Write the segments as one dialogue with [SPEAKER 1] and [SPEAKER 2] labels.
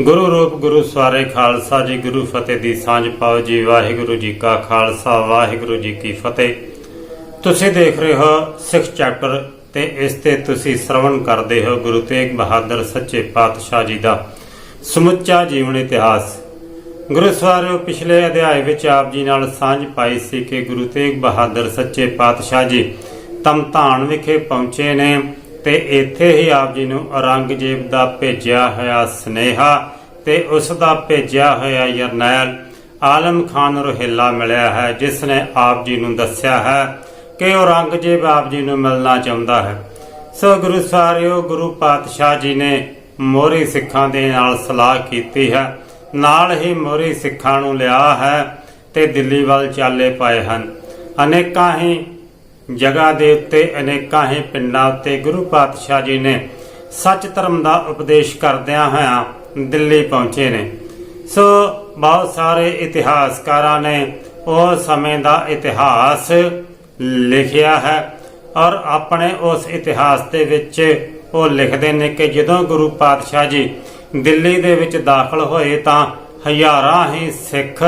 [SPEAKER 1] ਗੁਰੂ ਰੂਪ ਗੁਰੂ ਸਵਾਰੇ ਖਾਲਸਾ ਜੀ, ਗੁਰੂ ਫਤਿਹ ਦੀ ਸਾਂਝ ਪਾਓ ਜੀ। ਵਾਹਿਗੁਰੂ ਜੀ ਕਾ ਖਾਲਸਾ, ਵਾਹਿਗੁਰੂ ਜੀ ਕੀ ਫਤਿਹ। ਤੁਸੀਂ ਦੇਖ ਰਹੇ ਹੋ ਸਿੱਖ ਚੈਪਟਰ ਤੇ ਇਸ ਤੇ ਤੁਸੀਂ ਸ਼ਰਵਣ ਕਰਦੇ ਹੋ ਗੁਰੂ ਤੇਗ ਬਹਾਦਰ ਸੱਚੇ ਪਾਤਸ਼ਾਹ ਜੀ ਦਾ ਸਮੁੱਚਾ ਜੀਵਨ ਇਤਿਹਾਸ। ਗੁਰੂ ਸਵਾਰਿਓ, ਪਿਛਲੇ ਅਧਿਆਇ ਵਿੱਚ ਆਪ ਜੀ ਨਾਲ ਸਾਂਝ ਪਾਈ ਸੀ ਕਿ ਗੁਰੂ ਤੇਗ ਬਹਾਦਰ ਸੱਚੇ ਪਾਤਸ਼ਾਹ ਜੀ ਤਮਤਾਨ ਵਿਖੇ ਪਹੁੰਚੇ ਨੇ। ਤੇ ਇੱਥੇ ਹੀ ਆਪ ਜੀ ਨੂੰ ਔਰੰਗਜ਼ੇਬ ਦਾ ਭੇਜਿਆ ਹੋਇਆ ਸਨੇਹਾ ਤੇ ਉਸ ਦਾ ਭੇਜਿਆ ਹੋਇਆ ਜਰਨੈਲ ਆਲਮ ਖਾਨ ਰੋਹਿਲਾ ਮਿਲਿਆ ਹੈ, ਜਿਸ ਨੇ ਆਪ ਜੀ ਨੂੰ ਦੱਸਿਆ ਹੈ ਕਿ ਔਰੰਗਜ਼ੇਬ ਆਪ ਜੀ ਨੂੰ ਮਿਲਣਾ ਚਾਹੁੰਦਾ ਹੈ। ਸੋ ਗੁਰੂ ਸਾਰਿਓ, ਗੁਰੂ ਪਾਤਸ਼ਾਹ ਜੀ ਨੇ ਮੋਹਰੀ ਸਿੱਖਾਂ ਦੇ ਨਾਲ ਸਲਾਹ ਕੀਤੀ ਹੈ। ਨਾਲ ਹੀ ਮੋਹਰੀ ਸਿੱਖਾਂ ਨੂੰ ਲਿਆ ਹੈ ਤੇ ਦਿੱਲੀ ਵੱਲ ਚਾਲੇ ਪਾਏ ਹਨ। ਅਨੇਕਾਂ ਹੀ ਜਗ੍ਹਾ ਦੇ ਉੱਤੇ ਅਨੇਕਾਂ ਹੀ ਪਿੰਡਾਂ ਉੱਤੇ ਗੁਰੂ ਪਾਤਸ਼ਾਹ ਜੀ ਨੇ ਸੱਚ ਧਰਮ ਦਾ ਉਪਦੇਸ਼ ਕਰਦਿਆਂ ਹੋਇਆਂ ਦਿੱਲੀ ਪਹੁੰਚੇ ਨੇ। ਸੋ ਬਹੁਤ ਸਾਰੇ ਇਤਿਹਾਸਕਾਰਾਂ ਨੇ ਉਹ ਸਮੇਂ ਦਾ ਇਤਿਹਾਸ ਲਿਖਿਆ ਹੈ ਔਰ ਆਪਣੇ ਉਸ ਇਤਿਹਾਸ ਦੇ ਵਿੱਚ ਉਹ ਲਿਖਦੇ ਨੇ ਕਿ ਜਦੋਂ ਗੁਰੂ ਪਾਤਸ਼ਾਹ ਜੀ ਦਿੱਲੀ ਦੇ ਵਿੱਚ ਦਾਖਲ ਹੋਏ ਤਾਂ ਹਜ਼ਾਰਾਂ ਹੀ ਸਿੱਖ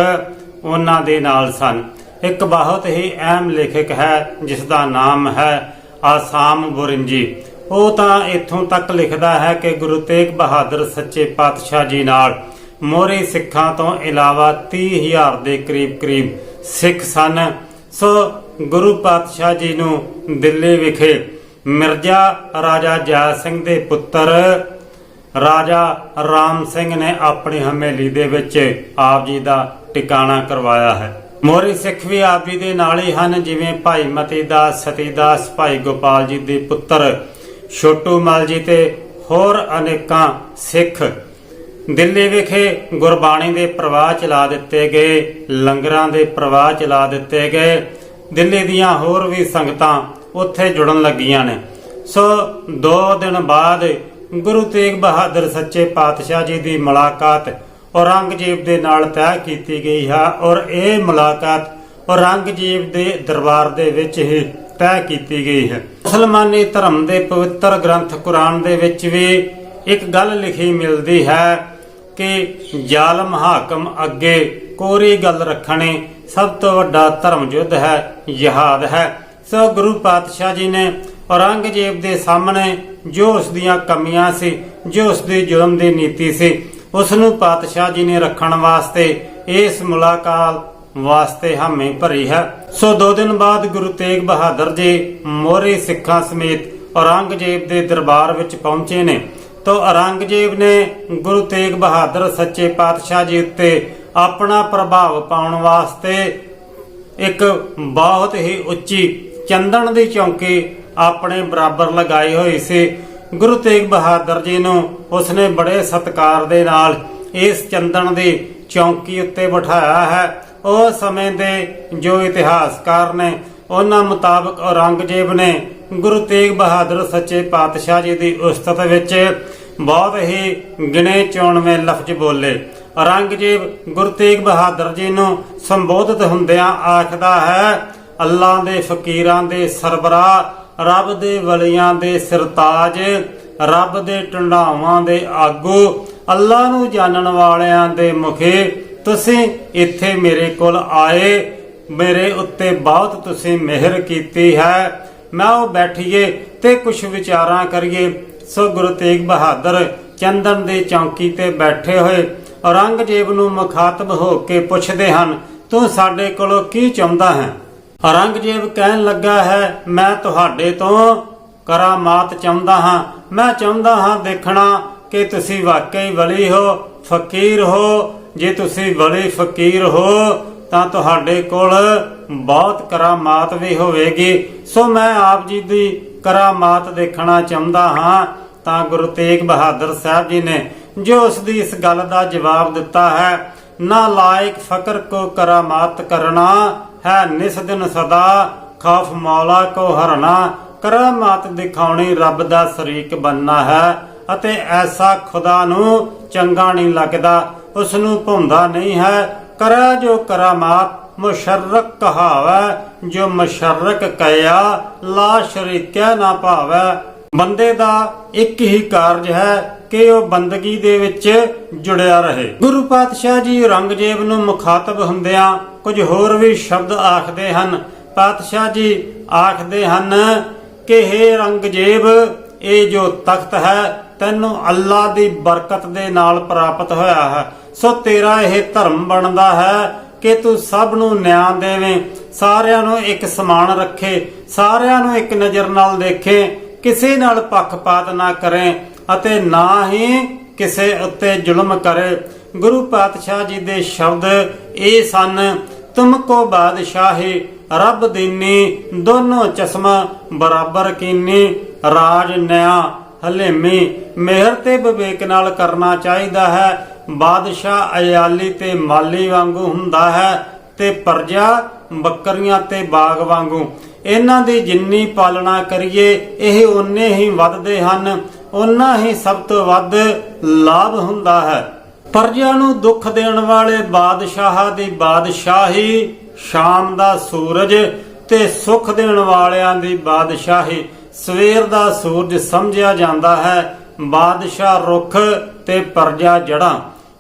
[SPEAKER 1] ਉਹਨਾਂ ਦੇ ਨਾਲ ਸਨ। ਇੱਕ ਬਹੁਤ ਹੀ ਅਹਿਮ ਲੇਖਕ ਹੈ, ਜਿਸ ਦਾ ਨਾਮ ਹੈ ਆਸਾਮ ਬੁਰਿੰਜੀ। ਉਹ ਤਾਂ ਇੱਥੋਂ ਤੱਕ ਲਿਖਦਾ ਹੈ ਕਿ ਗੁਰੂ ਤੇਗ ਬਹਾਦਰ ਸੱਚੇ ਪਾਤਸ਼ਾਹ ਜੀ ਨਾਲ ਮੋਹਰੇ ਸਿੱਖਾਂ ਤੋਂ ਇਲਾਵਾ 30000 ਦੇ ਕਰੀਬ ਕਰੀਬ ਸਿੱਖ ਸਨ। ਸੋ ਗੁਰੂ ਪਾਤਸ਼ਾਹ ਜੀ ਨੂੰ ਦਿੱਲੀ ਵਿਖੇ ਮਿਰਜ਼ਾ ਰਾਜਾ ਜੈ ਸਿੰਘ ਦੇ ਪੁੱਤਰ ਰਾਜਾ ਰਾਮ ਸਿੰਘ ਨੇ ਆਪਣੀ ਹਵੇਲੀ ਦੇ ਵਿੱਚ ਆਪ ਜੀ ਦਾ ਟਿਕਾਣਾ ਕਰਵਾਇਆ ਹੈ। ਮੋਰੀ ਸਿੱਖ ਵੀ ਆਪ ਜੀ ਦੇ ਨਾਲ ਹੀ ਹਨ, ਜਿਵੇਂ ਭਾਈ ਮਤੀ ਦਾਸ ਸਤੀ ਦਾਸ ਭਾਈ ਗੋਪਾਲ ਜੀ ਦੇ ਪੁੱਤਰ, ਛੋਟੂ ਮਲ ਜੀ ਤੇ ਹੋਰ ਅਨੇਕਾਂ ਸਿੱਖ। ਦਿੱਲੀ ਵਿਖੇ ਗੁਰਬਾਣੀ ਦੇ ਪ੍ਰਵਾਹ ਚਲਾ ਦਿੱਤੇ ਗਏ, ਲੰਗਰਾਂ ਦੇ ਪ੍ਰਵਾਹ ਚਲਾ ਦਿੱਤੇ ਗਏ। ਦਿੱਲੀ ਦੀਆਂ ਹੋਰ ਵੀ ਸੰਗਤਾਂ ਉੱਥੇ ਜੁੜਨ ਲੱਗੀਆਂ ਨੇ। ਸੋ 2 ਦਿਨ ਬਾਅਦ ਗੁਰੂ ਤੇਗ ਬਹਾਦਰ ਸੱਚੇ ਪਾਤਸ਼ਾਹ ਜੀ ਦੀ ਮੁਲਾਕਾਤ ਔਰੰਗਜ਼ੇਬ ਦੇ ਨਾਲ ਤੈਅ ਕੀਤੀ ਗਈ ਹੈ ਔਰ ਇਹ ਮੁਲਾਕਾਤ ਔਰੰਗਜ਼ੇਬ ਦੇ ਦਰਬਾਰ ਦੇ ਵਿੱਚ ਹੀ ਤੈਅ ਕੀਤੀ ਗਈ ਹੈ। ਮੁਸਲਮਾਨੀ ਧਰਮ ਦੇ ਪਵਿੱਤਰ ਗ੍ਰੰਥ ਕੁਰਾਨ ਦੇ ਵਿੱਚ ਵੀ ਇੱਕ ਗੱਲ ਲਿਖੀ ਮਿਲਦੀ ਹੈ ਕਿ ਜ਼ਾਲਮ ਹਾਕਮ ਅੱਗੇ ਕੋਰੀ ਗੱਲ ਰੱਖਣੀ ਸਭ ਤੋਂ ਵੱਡਾ ਧਰਮ ਯੁੱਧ ਹੈ ਜਿਹਾਦ ਹੈ। ਸੋ ਗੁਰੂ ਪਾਤਸ਼ਾਹ ਜੀ ਨੇ ਔਰੰਗਜ਼ੇਬ ਦੇ ਸਾਹਮਣੇ ਜੋ ਉਸ ਦੀਆਂ ਕਮੀਆਂ ਸੀ, ਜੋ ਉਸ ਦੀ ਜ਼ੁਲਮ ਦੀ ਨੀਤੀ ਸੀ ਉਸ ਨੂੰ ਪਾਤਸ਼ਾਹ ਜੀ ਨੇ ਰੱਖਣ ਵਾਸਤੇ ਇਸ ਮੁਲਾਕਾਤ ਵਾਸਤੇ ਹਾਮੀ ਭਰੀ ਹੈ। ਸੋ ਦੋ ਦਿਨ ਬਾਅਦ ਗੁਰੂ ਤੇਗ ਬਹਾਦਰ ਜੀ ਮੋਹਰੇ ਸਿੱਖਾਂ ਸਮੇਤ ਔਰੰਗਜ਼ੇਬ ਦੇ ਦਰਬਾਰ ਵਿੱਚ ਪਹੁੰਚੇ ਨੇ। ਤੋ ਔਰੰਗਜ਼ੇਬ ਨੇ ਗੁਰੂ ਤੇਗ ਬਹਾਦਰ ਸੱਚੇ ਪਾਤਸ਼ਾਹ ਜੀ ਉੱਤੇ ਆਪਣਾ ਪ੍ਰਭਾਵ ਪਾਉਣ ਵਾਸਤੇ ਇੱਕ ਬਹੁਤ ਹੀ ਉੱਚੀ ਚੰਦਨ ਦੀ ਚੌਂਕੀ ਆਪਣੇ ਬਰਾਬਰ ਲਗਾਈ ਹੋਈ ਸੀ। ਗੁਰੂ ਤੇਗ ਬਹਾਦਰ ਜੀ ਨੂੰ ਉਸਨੇ ਬੜੇ ਸਤਿਕਾਰ ਦੇ ਨਾਲ ਇਸ ਚੰਦਨ ਦੀ ਚੌਂਕੀ ਉੱਤੇ ਬਿਠਾਇਆ ਹੈ। ਉਹ ਸਮੇਂ ਦੇ ਜੋ ਇਤਿਹਾਸਕਾਰ ਨੇ, ਉਹਨਾਂ ਮੁਤਾਬਕ ਔਰੰਗਜ਼ੇਬ ਨੇ ਗੁਰੂ ਤੇਗ ਬਹਾਦਰ ਸੱਚੇ ਪਾਤਸ਼ਾਹ ਜੀ ਦੀ ਉਸਤਤ ਵਿੱਚ ਬਹੁਤ ਹੀ ਗਿਣੇ ਚੁਣਵੇਂ ਲਫ਼ਜ਼ ਬੋਲੇ। ਔਰੰਗਜ਼ੇਬ ਗੁਰੂ ਤੇਗ ਬਹਾਦਰ ਜੀ ਨੂੰ ਸੰਬੋਧਿਤ ਹੁੰਦਿਆਂ ਆਖਦਾ ਹੈ ਅੱਲਾ ਦੇ ਫਕੀਰਾਂ ਦੇ ਸਰਬਰਾਹ ਰੱਬ ਦੇ ਵਲੀਆਂ ਦੇ ਸਰਤਾਜ, ਰੱਬ ਦੇ ਟੰਡਾਵਾਂ ਦੇ ਆਗੂ, ਅੱਲਾ ਨੂੰ ਜਾਣਨ ਵਾਲਿਆਂ ਦੇ ਮੁਖੇ, ਤੁਸੀਂ ਇੱਥੇ ਮੇਰੇ ਕੋਲ ਆਏ, ਮੇਰੇ ਉੱਤੇ ਬਹੁਤ ਤੁਸੀਂ ਮਿਹਰ ਕੀਤੀ ਹੈ। ਮੈਂ ਉਹ ਬੈਠੀਏ ਤੇ ਕੁਝ ਵਿਚਾਰਾਂ ਕਰੀਏ। ਸੋ ਗੁਰੂ ਤੇਗ ਬਹਾਦਰ ਚੰਦਨ ਦੇ ਚੌਂਕੀ ਤੇ ਬੈਠੇ ਹੋਏ, ਔਰੰਗਜ਼ੇਬ ਨੂੰ ਮੁਖਾਤਬ ਹੋ ਕੇ ਪੁੱਛਦੇ ਹਨ, ਤੂੰ ਸਾਡੇ ਕੋਲੋਂ ਕੀ ਚਾਹੁੰਦਾ ਹੈ? ਔਰੰਗਜ਼ੇਬ ਕਹਿਣ ਲੱਗਾ ਹੈ, ਮੈਂ ਤੁਹਾਡੇ ਤੋਂ ਕਰਾਮਾਤ ਚਾਹੁੰਦਾ ਹਾਂ। ਮੈਂ ਚਾਹੁੰਦਾ ਹਾਂ ਦੇਖਣਾ ਕਿ ਤੁਸੀਂ ਵਾਕਈ ਵਲੀ ਹੋ, ਫਕੀਰ ਹੋ। ਜੇ ਤੁਸੀਂ ਵਲੀ ਫਕੀਰ ਹੋ, ਤਾਂ ਤੁਹਾਡੇ ਕੋਲ ਬਹੁਤ ਕਰਾਮਾਤ ਵੀ ਹੋਵੇਗੀ। ਸੋ ਮੈਂ ਆਪ ਜੀ ਦੀ ਕਰਾਮਾਤ ਦੇਖਣਾ ਚਾਹੁੰਦਾ ਹਾਂ। ਤਾਂ ਗੁਰੂ ਤੇਗ ਬਹਾਦਰ ਸਾਹਿਬ ਜੀ ਨੇ ਜੋ ਉਸ ਦੀ ਇਸ ਗੱਲ ਦਾ ਜਵਾਬ ਦਿੱਤਾ ਹੈ, ਨਾ ਲਾਇਕ ਫਕਰ ਕੋ ਕਰਾਮਾਤ ਕਰਨਾ ਹੈ ਨਿਸ ਦਿਨ ਸਦਾ, ਖਾਫ ਮੌਲਾ ਕੋ ਹਰਨਾ, ਕਰਾਮਾਤ ਦਿਖਾਉਣੀ ਰੱਬ ਦਾ ਸ਼ਰੀਕ ਬੰਨਾ ਹੈ, ਅਤੇ ਐਸਾ ਖੁਦਾ ਨੂੰ ਚੰਗਾ ਨਹੀਂ ਲੱਗਦਾ ਉਸ ਨੂੰ ਭੁੰਦਾ ਨਹੀਂ ਹੈ। ਕਰਾ ਜੋ ਕਰਾਮਾਤ ਮੁਸ਼ਰਕ ਕਹਾਵੈ, ਜੋ ਮੁਸ਼ਰਕ ਕਹਿਆ ਲਾ ਸ਼ਰੀਕੈ ਨਾ ਭਾਵੈ। ਬੰਦੇ ਦਾ ਇੱਕ ਹੀ ਕਾਰਜ ਹੈ ਕਿ ਉਹ ਬੰਦਗੀ ਦੇ ਵਿੱਚ ਜੁੜਿਆ ਰਹੇ। ਗੁਰੂ ਪਾਤਸ਼ਾਹ ਜੀ ਔਰੰਗਜ਼ੇਬ ਨੂੰ ਮੁਖਾਤਬ ਹੁੰਦਿਆਂ ਕੁਝ ਹੋਰ ਵੀ ਸ਼ਬਦ ਆਖਦੇ ਹਨ। ਪਾਤਸ਼ਾਹ ਜੀ ਆਖਦੇ ਹਨ, ਕਿ हे ਔਰੰਗਜ਼ੇਬ ਇਹ ਜੋ ਤਖਤ ਹੈ, ਤੈਨੂੰ ਅੱਲਾ ਦੀ ਬਰਕਤ ਦੇ ਨਾਲ ਪ੍ਰਾਪਤ ਹੋਇਆ ਹੈ। ਸੋ ਤੇਰਾ ਇਹ ਧਰਮ ਬਣਦਾ ਹੈ ਕਿ ਤੂੰ ਸਭ ਨੂੰ ਨਿਆਂ ਦੇਵੇਂ, ਸਾਰਿਆਂ ਨੂੰ ਇੱਕ ਸਮਾਨ ਰੱਖੇ, ਸਾਰਿਆਂ ਨੂੰ ਇੱਕ ਨਜ਼ਰ ਨਾਲ ਦੇਖੇ, ਕਿਸੇ ਨਾਲ ਪੱਖਪਾਤ ਨਾ ਕਰੇ ਅਤੇ ਨਾ ਹੀ ਕਿਸੇ ਉੱਤੇ ਜ਼ੁਲਮ ਕਰੇ। ਗੁਰੂ ਪਾਤਸ਼ਾਹ ਜੀ ਦੇ ਸ਼ਬਦ ਇਹ ਸਨ ਤੁਮਕੋ ਬਾਦਸ਼ਾਹੀ, ਰੱਬ ਦੀਨੀ, ਦੋਨੋਂ ਚਸ਼ਮਾ ਬਰਾਬਰ ਕੀਨੀ, ਰਾਜ ਨਿਆ, ਹਲੇਮੀ, ਮਿਹਰ ਤੇ ਵਿਵੇਕ ਨਾਲ ਕਰਨਾ ਚਾਹੀਦਾ ਹੈ। ਬਾਦਸ਼ਾਹ ਅਯਾਲੀ ਤੇ ਮਾਲੀ ਵਾਂਗੂ ਹੁੰਦਾ ਹੈ ਤੇ ਪਰਜਾ ਬੱਕਰੀਆਂ ਤੇ ਬਾਗ ਵਾਂਗੂ। ਇਹਨਾਂ ਦੀ ਜਿੰਨੀ ਪਾਲਣਾ ਕਰੀਏ, ਇਹ ਓਨੇ ਹੀ ਵੱਧਦੇ ਹਨ। ਓਨਾ ਹੀ ਸਭ ਤੋਂ ਵੱਧ ਲਾਭ ਹੁੰਦਾ ਹੈ। ਪਰਜਾ ਨੂੰ ਦੁੱਖ ਦੇਣ ਵਾਲੇ ਬਾਦਸ਼ਾਹਾਂ ਦੀ ਬਾਦਸ਼ਾਹੀ, ਸ਼ਾਮ ਦਾ ਸੂਰਜ ਤੇ ਸੁਖ ਦੇਣ ਵਾਲਿਆਂ ਦੀ ਬਾਦਸ਼ਾਹੀ। ਸਵੇਰ ਦਾ ਸੂਰਜ ਸਮਝਿਆ ਜਾਂਦਾ ਹੈ, ਬਾਦਸ਼ਾਹ ਰੁੱਖ ਤੇ ਪਰਜਾ ਜੜਾਂ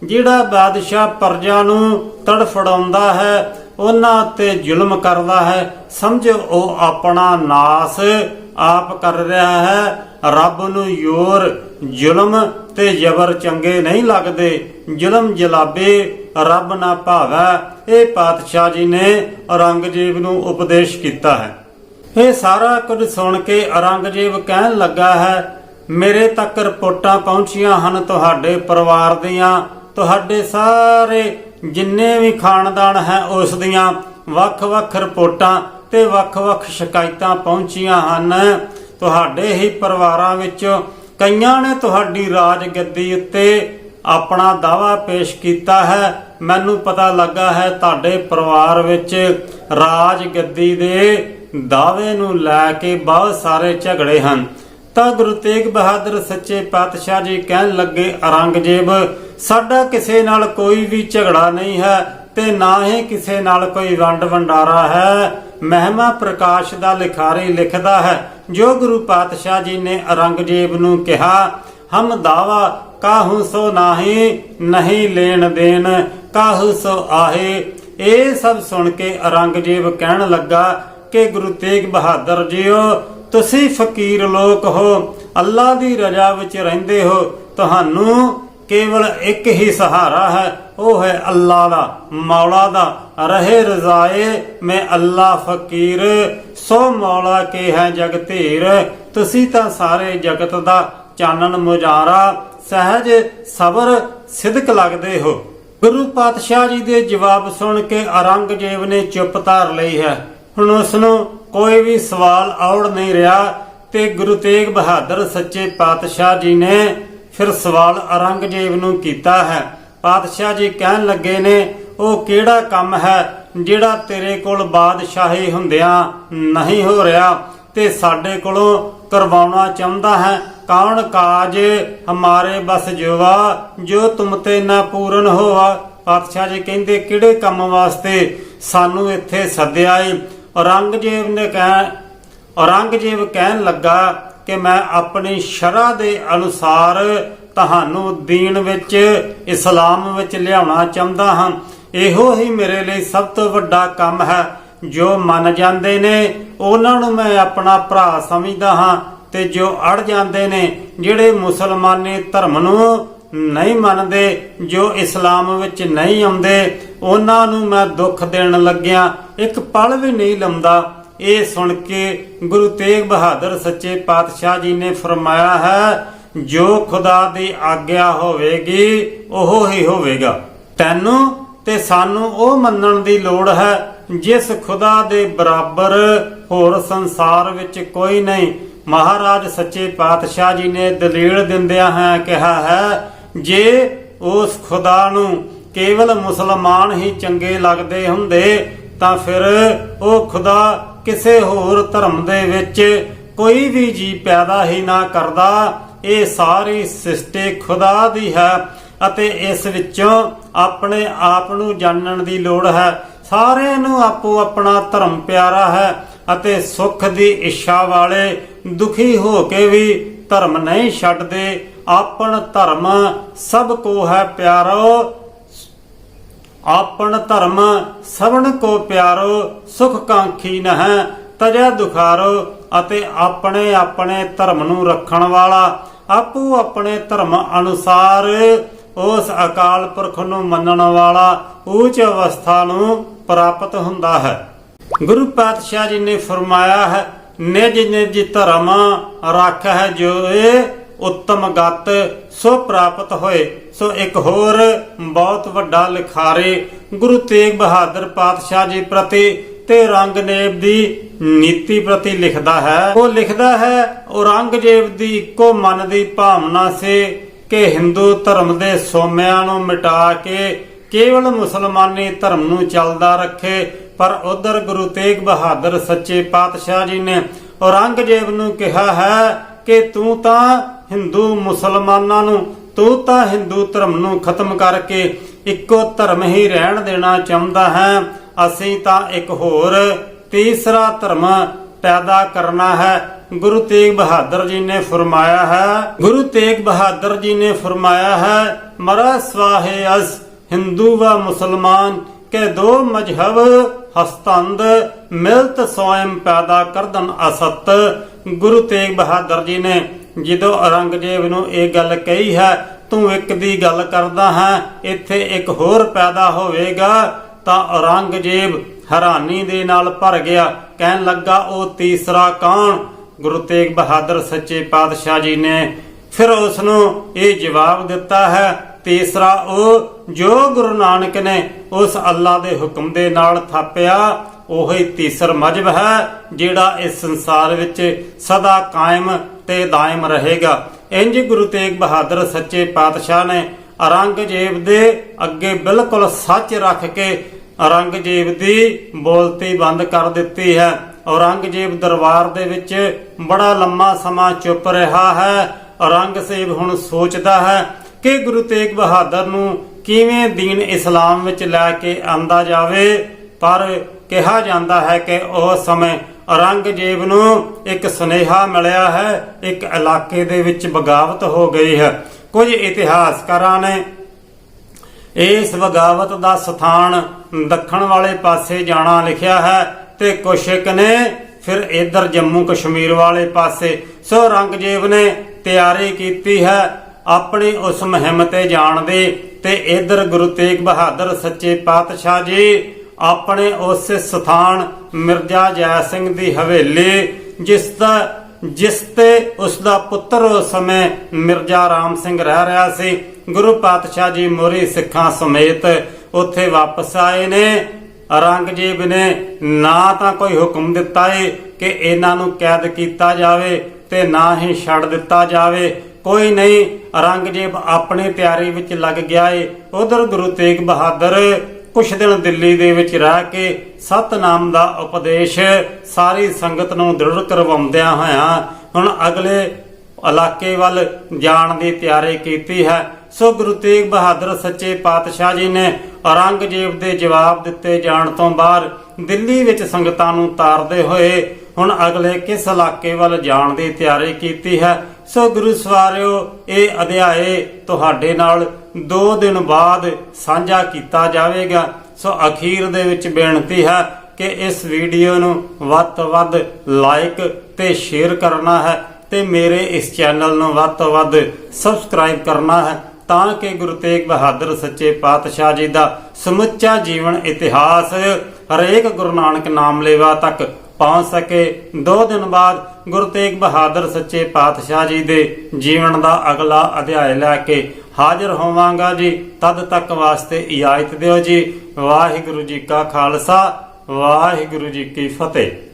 [SPEAKER 1] ਜਿਹੜਾ ਬਾਦਸ਼ਾਹ ਪਰਜਾ ਨੂੰ ਤੜਫੜਾਉਂਦਾ ਹੈ, ਉਹਨਾਂ ਤੇ ਜ਼ੁਲਮ ਕਰਦਾ ਹੈ। ਸਮਝ ਉਹ ਆਪਣਾ ਨਾਸ ਆਪ ਕਰ ਰਿਹਾ ਹੈ ਰੱਬ ਨੂੰ ਯੋਰ, ਜ਼ੁਲਮ ਤੇ ਜ਼ਬਰ ਚੰਗੇ ਨਹੀਂ ਲੱਗਦੇ। ਜ਼ੁਲਮ ਜਲਾਬੇ, ਰੱਬ ਨਾ ਭਾਵੈ। ਇਹ ਪਾਤਸ਼ਾਹ ਜੀ ਨੇ ਔਰੰਗਜ਼ੇਬ ਨੂੰ ਉਪਦੇਸ਼ ਕੀਤਾ ਹੈ। ਇਹ ਸਾਰਾ ਕੁਝ ਸੁਣ ਕੇ ਔਰੰਗਜ਼ੇਬ ਕਹਿਣ ਲੱਗਾ ਹੈ, ਮੇਰੇ ਤੱਕ ਰਿਪੋਰਟਾਂ ਪਹੁੰਚੀਆਂ ਹਨ ਤੁਹਾਡੇ ਪਰਿਵਾਰ ਦੀਆਂ। ਤੁਹਾਡੇ ਸਾਰੇ ਜਿੰਨੇ ਵੀ ਖਾਨਦਾਨ ਹੈ ਉਸ ਦੀਆਂ ਵੱਖ-ਵੱਖ ਰਿਪੋਰਟਾਂ ਤੇ ਵੱਖ-ਵੱਖ ਸ਼ਿਕਾਇਤਾਂ ਪਹੁੰਚੀਆਂ ਹਨ। ਤੁਹਾਡੇ ਹੀ ਪਰਿਵਾਰਾਂ ਵਿੱਚ ਕਈਆਂ ਨੇ ਤੁਹਾਡੀ ਰਾਜ ਗੱਦੀ ਉੱਤੇ ਆਪਣਾ ਦਾਵਾ ਪੇਸ਼ ਕੀਤਾ ਹੈ। ਮੈਨੂੰ ਪਤਾ ਲੱਗਾ ਹੈ ਤੁਹਾਡੇ ਪਰਿਵਾਰ ਵਿੱਚ ਰਾਜ ਗੱਦੀ ਦੇ ਦਾਅਵੇ ਨੂੰ ਲੈ ਕੇ ਬਹੁਤ ਸਾਰੇ ਝਗੜੇ ਹਨ। ਤਾਂ ਗੁਰੂ ਤੇਗ ਬਹਾਦਰ ਸੱਚੇ ਪਾਤਸ਼ਾਹ ਜੀ ਕਹਿਣ ਲੱਗੇ, ਔਰੰਗਜ਼ੇਬ, ਸਾਡਾ ਕਿਸੇ ਨਾਲ ਕੋਈ ਵੀ ਝਗੜਾ ਨਹੀਂ ਹੈ ਤੇ ਨਾ ਹੀ ਕਿਸੇ ਨਾਲ ਕੋਈ ਵੰਡ ਵੰਡਾਰਾ ਹੈ। ਮਹਿਮਾ ਪ੍ਰਕਾਸ਼ ਦਾ ਲਿਖਾਰੀ ਲਿਖਦਾ ਹੈ, ਜੋ ਗੁਰੂ ਪਾਤਸ਼ਾਹ ਜੀ ਨੇ ਔਰੰਗਜ਼ੇਬ ਨੂੰ ਕਿਹਾ, ਹਮ ਦਾਵਾ, ਕਾਹੂ ਸੋ ਨਾਹੀ, ਨਹੀਂ ਲੈਣ ਦੇਣ, ਕਾਹੂ ਸੋ ਆਹੇ। ਇਹ ਸਭ ਸੁਣ ਕੇ ਔਰੰਗਜ਼ੇਬ ਕਹਿਣ ਲੱਗਾ ਕਿ ਗੁਰੂ ਤੇਗ ਬਹਾਦਰ ਜੀਓ, ਤੁਸੀਂ ਫਕੀਰ ਲੋਕ ਹੋ, ਅੱਲਾ ਦੀ ਰਜ਼ਾ ਵਿੱਚ ਰਹਿੰਦੇ ਹੋ, ਤੁਹਾਨੂੰ ਕੇਵਲ ਇੱਕ ਹੀ ਸਹਾਰਾ ਹੈ, ਉਹ ਹੈ ਅੱਲਾ ਦਾ, ਮੌਲਾ ਦਾ। ਰਹੇ ਰਜ਼ਾਏ, ਮੈਂ ਅੱਲਾ ਫਕੀਰ, ਸੋ ਮੌਲਾ ਕੇ ਹੈ ਜਗਤੀਰ ਤੁਸੀਂ ਤਾਂ ਸਾਰੇ ਜਗਤ ਦਾ ਚਾਨਣ ਮੁਜਾਰਾ, ਸਹਿਜ, ਸਬਰ, ਸਿਦਕ ਲੱਗਦੇ ਹੋ। ਗੁਰੂ ਪਾਤਸ਼ਾਹ ਜੀ ਦੇ ਜਵਾਬ ਸੁਣ ਕੇ ਔਰੰਗਜ਼ੇਬ ਨੇ ਚੁੱਪ ਧਾਰ ਲਈ ਹੈ। ਹੁਣ ਉਸ ਨੂੰ ਕੋਈ ਵੀ ਸਵਾਲ ਔੜ ਨਹੀਂ ਰਿਹਾ, ਤੇ ਗੁਰੂ ਤੇਗ ਬਹਾਦਰ ਸੱਚੇ ਪਾਤਸ਼ਾਹ ਜੀ ਨੇ ਫਿਰ ਸਵਾਲ ਔਰੰਗਜ਼ੇਬ ਨੂੰ ਕੀਤਾ ਹੈ, ਪਾਤਸ਼ਾਹ ਜੀ ਕਹਿਣ ਲੱਗੇ ਨੇ, ਉਹ ਕਿਹੜਾ ਕੰਮ ਹੈ ਜਿਹੜਾ ਤੇਰੇ ਕੋਲ ਬਾਦਸ਼ਾਹੀ ਹੁੰਦਿਆਂ ਨਹੀਂ ਹੋ ਰਿਹਾ? ਤੇ ਸਾਡੇ ਕੋਲੋਂ ਕਰਵਾਉਣਾ ਚਾਹੁੰਦਾ ਹੈ। ਕੌਣ ਕਾਜ ਹਮਾਰੇ ਬਸ ਜਵਾ, ਜੋ ਤੁਮ ਤੇ ਨਾ ਪੂਰਨ ਹੋਵਾ ਪਾਤਸ਼ਾਹ ਜੀ ਕਹਿੰਦੇ, ਕਿਹੜੇ ਕੰਮ ਵਾਸਤੇ ਸਾਨੂੰ ਇੱਥੇ ਸੱਦਿਆ ਏ ਔਰੰਗਜ਼ੇਬ ਨੇ ਕਹਿ ਔਰੰਗਜ਼ੇਬ ਕਹਿਣ ਲੱਗਾ ਕਿ ਮੈਂ ਆਪਣੀ ਸ਼ਰ੍ਹਾ ਦੇ ਅਨੁਸਾਰ ਤੁਹਾਨੂੰ ਦੀਨ ਵਿੱਚ, ਇਸਲਾਮ ਵਿੱਚ ਲਿਆਉਣਾ ਚਾਹੁੰਦਾ ਹਾਂ। ਇਹੋ ਹੀ ਮੇਰੇ ਲਈ ਸਭ ਤੋਂ ਵੱਡਾ ਕੰਮ ਹੈ। ਜੋ ਮੰਨ ਜਾਂਦੇ ਨੇ, ਉਹਨਾਂ ਨੂੰ ਮੈਂ ਆਪਣਾ ਭਰਾ ਸਮਝਦਾ ਹਾਂ ਤੇ ਜੋ ਅੜ ਜਾਂਦੇ ਨੇ, ਜਿਹੜੇ ਮੁਸਲਮਾਨੀ ਧਰਮ ਨੂੰ ਨਹੀਂ ਮੰਨਦੇ, ਜੋ ਇਸਲਾਮ ਵਿੱਚ ਨਹੀਂ ਆਉਂਦੇ, ਉਹਨਾਂ ਨੂੰ ਮੈਂ ਦੁੱਖ ਦੇਣ ਲੱਗਿਆ, ਇੱਕ ਪਲ ਵੀ ਨਹੀਂ ਲੰਦਾ ਇਹ ਸੁਣ ਕੇ ਗੁਰੂ ਤੇਗ ਬਹਾਦਰ ਸੱਚੇ ਪਾਤਸ਼ਾਹ ਜੀ ਨੇ ਫਰਮਾਇਆ ਹੈ, ਜੋ ਖੁਦਾ ਦੀ ਆਗਿਆ ਹੋਵੇਗੀ, ਉਹ ਹੀ ਹੋਵੇਗਾ। ਤੈਨੂੰ ਤੇ ਸਾਨੂੰ ਉਹ ਮੰਨਣ ਦੀ ਲੋੜ ਹੈ, ਜਿਸ ਖੁਦਾ ਦੇ ਬਰਾਬਰ ਹੋਰ ਸੰਸਾਰ ਵਿੱਚ ਕੋਈ ਨਹੀਂ। ਮਹਾਰਾਜ ਸੱਚੇ ਪਾਤਸ਼ਾਹ ਜੀ ਨੇ ਦਲੀਲ ਦਿੰਦਿਆਂ ਹੈ, ਕਿਹਾ ਹੈ, ਜੇ ਉਸ ਖੁਦਾ ਨੂੰ ਕੇਵਲ ਮੁਸਲਮਾਨ ਹੀ ਚੰਗੇ ਲੱਗਦੇ ਹੁੰਦੇ ਤਾਂ ਫਿਰ ਉਹ ਖੁਦਾ ਕਿਸੇ ਹੋਰ ਧਰਮ ਦੇ ਵਿੱਚ ਕੋਈ ਵੀ ਜੀ ਪੈਦਾ ਹੀ ਨਾ ਕਰਦਾ। ਇਹ ਸਾਰੀ ਸ੍ਰਿਸ਼ਟੀ ਖੁਦਾ ਦੀ ਹੈ ਅਤੇ ਇਸ ਵਿੱਚੋਂ ਆਪਣੇ ਆਪ ਨੂੰ ਜਾਣਨ ਦੀ ਲੋੜ ਹੈ। ਸਾਰਿਆਂ ਨੂੰ ਆਪੋ ਆਪਣਾ ਧਰਮ ਪਿਆਰਾ ਹੈ ਅਤੇ ਸੁੱਖ ਦੀ ਇੱਛਾ ਵਾਲੇ ਦੁਖੀ ਹੋ ਕੇ ਵੀ ਧਰਮ ਨਹੀਂ ਛੱਡਦੇ। ਆਪਣ ਧਰਮ ਸਭ ਕੋ ਹੈ ਪਿਆਰੋ ਆਪਣ ਧਰਮ ਸਭਨ ਕੋ ਪਿਆਰੋ, ਸੁਖ ਕਾਂਖੀ ਨਹਿ, ਤਜੈ ਦੁਖਾਰੋ ਅਤੇ ਆਪਣੇ ਆਪਣੇ ਧਰਮ ਨੂੰ ਰੱਖਣ ਵਾਲਾ, ਆਪੋ ਆਪਣੇ ਧਰਮ ਅਨੁਸਾਰ ਉਸ ਅਕਾਲ ਪੁਰਖ ਨੂੰ ਮੰਨਣ ਵਾਲਾ ਉੱਚ ਅਵਸਥਾ ਨੂੰ ਪ੍ਰਾਪਤ ਹੁੰਦਾ ਹੈ। ਗੁਰੂ ਪਾਤਸ਼ਾਹ ਜੀ ਨੇ ਫਰਮਾਇਆ ਹੈ, ਨਿਜ ਨਿਜ ਧਰਮ ਰੱਖ ਹੈ ਜੋ ਇਹ ਉੱਤਮ ਗਤ ਸੋ ਪ੍ਰਾਪਤ ਹੋਏ। ਸੋ ਇੱਕ ਹੋਰ ਬਹੁਤ ਵੱਡਾ ਲਿਖਾਰੇ ਗੁਰੂ ਤੇਗ ਬਹਾਦਰ ਪਾਤਸ਼ਾਹ ਜੀ ਪ੍ਰਤੀ ਤੇ ਰੰਗਨੇਬ ਦੀ ਨੀਤੀ ਪ੍ਰਤੀ ਲਿਖਦਾ ਹੈ। ਉਹ ਲਿਖਦਾ ਹੈ, ਔਰੰਗਜ਼ੇਬ ਦੀ ਇੱਕੋ ਮਨ ਦੀ ਭਾਵਨਾ ਸੀ ਕਿ ਹਿੰਦੂ ਧਰਮ ਦੇ ਸੋਮਿਆਂ ਨੂੰ ਮਿਟਾ ਕੇ ਕੇਵਲ ਮੁਸਲਮਾਨੀ ਧਰਮ ਨੂੰ ਚੱਲਦਾ ਰੱਖੇ। ਪਰ ਉਧਰ ਗੁਰੂ ਤੇਗ ਬਹਾਦਰ ਸੱਚੇ ਪਾਤਸ਼ਾਹ ਜੀ ਨੇ ਔਰੰਗਜ਼ੇਬ ਨੂੰ ਕਿਹਾ ਹੈ ਕਿ ਤੂੰ ਤਾਂ ਹਿੰਦੂ ਮੁਸਲਮਾਨਾਂ ਨੂੰ ਤੂੰ ਤਾਂ ਹਿੰਦੂ ਧਰਮ ਨੂੰ ਖਤਮ ਕਰਕੇ ਇੱਕੋ ਧਰਮ ਹੀ ਰਹਿਣ ਦੇਣਾ ਚਾਹੁੰਦਾ ਹੈ। ਅਸੀਂ ਤਾਂ ਇੱਕ ਹੋਰ ਤੀਸਰਾ ਧਰਮ ਪੈਦਾ ਕਰਨਾ ਹੈ। ਗੁਰੂ ਤੇਗ ਬਹਾਦਰ ਜੀ ਨੇ ਫਰਮਾਇਆ ਹੈ। ਗੁਰੂ ਤੇਗ ਬਹਾਦਰ ਜੀ ਨੇ ਫਰਮਾਇਆ ਹੈ, ਮਰਾ ਸਵਾਹੇ ਅਸ, ਹਿੰਦੂ व ਮੁਸਲਮਾਨ, ਕੇ ਦੋ ਮਜਹਬ ਹਸਤੰਦ ਮਿਲਤ ਸੋਇਮ ਪੈਦਾ ਕਰਦਨ ਅਸਤ। ਗੁਰੂ ਤੇਗ ਬਹਾਦਰ ਜੀ ਨੇ ਜਦੋਂ ਔਰੰਗਜ਼ੇਬ ਨੂੰ ਇਹ ਗੱਲ ਕਹੀ ਹੈ, ਤੂੰ ਇੱਕ ਦੀ ਗੱਲ ਕਰਦਾ ਹੈ, ਇੱਥੇ ਇੱਕ ਹੋਰ ਪੈਦਾ ਹੋਵੇਗਾ, ਤਾਂ ਔਰੰਗਜ਼ੇਬ ਹੈਰਾਨੀ ਦੇ ਨਾਲ ਭਰ ਗਿਆ, ਕਹਿਣ ਲੱਗਾ, ਉਹ ਤੀਸਰਾ ਕੌਣ? ਗੁਰੂ ਤੇਗ ਬਹਾਦਰ ਸੱਚੇ ਪਾਤਸ਼ਾਹ ਜੀ ਨੇ ਫਿਰ ਉਸ ਨੂੰ ਇਹ ਜਵਾਬ ਦਿੱਤਾ ਹੈ, ਤੀਸਰਾ ਉਹ ਜੋ ਗੁਰੂ ਨਾਨਕ ਨੇ ਉਸ ਅੱਲਾ ਦੇ ਹੁਕਮ ਦੇ ਨਾਲ ਥਾਪਿਆ ਉਹੀ ਤੀਸਰ ਮਜਬ ਹੈ, ਜਿਹੜਾ ਇਸ ਸੰਸਾਰ ਵਿੱਚ ਸਦਾ ਕਾਇਮ ਤੇ ਦਾਇਮ ਰਹੇਗਾ। ਇੰਜ ਗੁਰੂ ਤੇਗ ਬਹਾਦਰ ਸੱਚੇ ਪਾਤਸ਼ਾਹ ਨੇ ਔਰੰਗਜ਼ੇਬ ਦੇ ਅੱਗੇ ਬਿਲਕੁਲ ਸੱਚ ਰੱਖ ਕੇ ਔਰੰਗਜ਼ੇਬ ਦੀ ਬੋਲਤੀ ਬੰਦ ਕਰ ਦਿੱਤੀ ਹੈ। ਔਰੰਗਜ਼ੇਬ ਦਰਬਾਰ ਦੇ ਵਿੱਚ ਬੜਾ ਲੰਮਾ ਸਮਾਂ ਚੁੱਪ ਰਿਹਾ ਹੈ। ਔਰੰਗਜ਼ੇਬ ਹੁਣ ਸੋਚਦਾ ਹੈ ਕਿ ਗੁਰੂ ਤੇਗ ਬਹਾਦਰ ਨੂੰ ਕਿਵੇਂ ਦੀਨ ਇਸਲਾਮ ਵਿੱਚ ਲੈ ਕੇ ਆਂਦਾ ਜਾਵੇ, ਪਰ ਕਿਹਾ ਜਾਂਦਾ ਹੈ ਕਿ ਉਸ ਸਮੇਂ ਔਰੰਗਜ਼ੇਬ ਨੂੰ ਇੱਕ ਸੁਨੇਹਾ ਮਿਲਿਆ ਹੈ, ਇੱਕ ਇਲਾਕੇ ਦੇ ਵਿੱਚ ਬਗਾਵਤ ਹੋ ਗਈ ਹੈ। ਕੁਝ ਇਤਿਹਾਸਕਾਰਾਂ ਨੇ ਇਸ ਬਗਾਵਤ ਦਾ ਸਥਾਨ ਦੱਖਣ ਵਾਲੇ ਪਾਸੇ ਜਾਣਾ ਲਿਖਿਆ ਹੈ ਤੇ ਕੁਸ਼ਕ ਨੇ ਫਿਰ ਇਧਰ ਜੰਮੂ ਕਸ਼ਮੀਰ ਵਾਲੇ ਪਾਸੇ। ਸੋ ਔਰੰਗਜ਼ੇਬ ਨੇ ਤਿਆਰੀ ਕੀਤੀ ਹੈ ਆਪਣੀ ਉਸ ਮੁਹਿੰਮ ਤੇ ਜਾਣ ਦੀ ਤੇ ਇਧਰ ਗੁਰੂ ਤੇਗ ਬਹਾਦਰ ਸੱਚੇ ਪਾਤਸ਼ਾਹ ਜੀ ਆਪਣੇ ਉਸ ਸਥਾਨ ਮਿਰਜ਼ਾ ਜੈ ਸਿੰਘ ਦੀ ਹਵੇਲੀ, ਜਿਸ ਦਾ, ਜਿਸ ਤੇ ਉਸ ਦਾ ਪੁੱਤਰ ਉਸ ਸਮੇਂ ਮਿਰਜ਼ਾ ਰਾਮ ਸਿੰਘ ਰਹਿ ਰਿਹਾ ਸੀ। ਗੁਰੂ ਪਾਤਸ਼ਾਹ ਜੀ ਮੋਰੀ ਸਿੱਖਾਂ ਸਮੇਤ ਉੱਥੇ ਵਾਪਸ ਆਏ ਨੇ। ਔਰੰਗਜ਼ੇਬ ਨੇ ਨਾ ਤਾਂ ਕੋਈ ਹੁਕਮ ਦਿੱਤਾ ਏ ਕਿ ਇਹਨਾਂ ਨੂੰ ਕੈਦ ਕੀਤਾ ਜਾਵੇ ਤੇ ਨਾ ਹੀ ਛੱਡ ਦਿੱਤਾ ਜਾਵੇ। ਕੋਈ ਨਹੀਂ, ਔਰੰਗਜ਼ੇਬ ਆਪਣੀ ਤਿਆਰੀ ਵਿੱਚ ਲੱਗ ਗਿਆ ਏ। ਉਧਰ ਗੁਰੂ ਤੇਗ ਬਹਾਦਰ ਕੁਛ ਦਿਨ ਦਿੱਲੀ ਦੇ ਵਿੱਚ ਰਹਿ ਕੇ ਸਤਨਾਮ ਦਾ ਉਪਦੇਸ਼ ਸਾਰੀ ਸੰਗਤ ਨੂੰ ਦ੍ਰਿੜ ਕਰਵਾਉਂਦਿਆਂ ਹੋਇਆਂ ਹੁਣ ਅਗਲੇ ਇਲਾਕੇ ਵੱਲ ਜਾਣ ਦੀ ਤਿਆਰੀ ਕੀਤੀ ਹੈ। ਸੋ ਗੁਰੂ ਤੇਗ ਬਹਾਦਰ ਸੱਚੇ ਪਾਤਸ਼ਾਹ ਜੀ ਨੇ ਔਰੰਗਜ਼ੇਬ ਦੇ ਜਵਾਬ ਦਿੱਤੇ ਜਾਣ ਤੋਂ ਬਾਅਦ ਦਿੱਲੀ ਵਿੱਚ ਸੰਗਤਾਂ ਨੂੰ ਤਾਰਦੇ ਹੋਏ ਹੁਣ ਅਗਲੇ ਕਿਸ ਇਲਾਕੇ ਵੱਲ ਜਾਣ ਦੀ ਤਿਆਰੀ ਕੀਤੀ ਹੈ। ਸੋ ਗੁਰੂ ਸਵਾਰਿਓ, ਇਹ ਅਧਿਆਏ ਤੁਹਾਡੇ ਨਾਲ 2 ਦਿਨ ਬਾਅਦ ਸਾਂਝਾ ਕੀਤਾ ਜਾਵੇਗਾ। ਸੋ ਅਖੀਰ ਦੇ ਵਿੱਚ ਬੇਨਤੀ ਹੈ ਕਿ ਇਸ ਵੀਡੀਓ ਨੂੰ ਵੱਧ ਤੋਂ ਵੱਧ ਲਾਈਕ ਤੇ ਸ਼ੇਅਰ ਕਰਨਾ ਹੈ ਤੇ ਮੇਰੇ ਇਸ ਚੈਨਲ ਨੂੰ ਵੱਧ ਤੋਂ ਵੱਧ ਸਬਸਕ੍ਰਾਈਬ ਕਰਨਾ ਹੈ ਤਾਂ ਕਿ ਗੁਰੂ ਤੇਗ ਬਹਾਦਰ ਸੱਚੇ ਪਾਤਸ਼ਾਹ ਜੀ ਦਾ ਸਮੁੱਚਾ ਜੀਵਨ ਇਤਿਹਾਸ ਹਰੇਕ ਗੁਰੂ ਨਾਨਕ ਨਾਮ ਲੇਵਾ ਤੱਕ ਪਹੁੰਚ ਸਕੇ। ਦੋ ਦਿਨ ਬਾਅਦ ਗੁਰੂ ਤੇਗ ਬਹਾਦਰ ਸੱਚੇ ਪਾਤਸ਼ਾਹ ਜੀ ਦੇ ਜੀਵਨ ਦਾ ਅਗਲਾ ਅਧਿਆਇ ਲੈ ਕੇ ਹਾਜ਼ਰ ਹੋਵਾਂਗਾ ਜੀ। ਤਦ ਤੱਕ ਵਾਸਤੇ ਇਜਾਜ਼ਤ ਦਿਓ ਜੀ। ਵਾਹਿਗੁਰੂ ਜੀ ਕਾ ਖਾਲਸਾ, ਵਾਹਿਗੁਰੂ ਜੀ ਕੀ ਫਤਿਹ।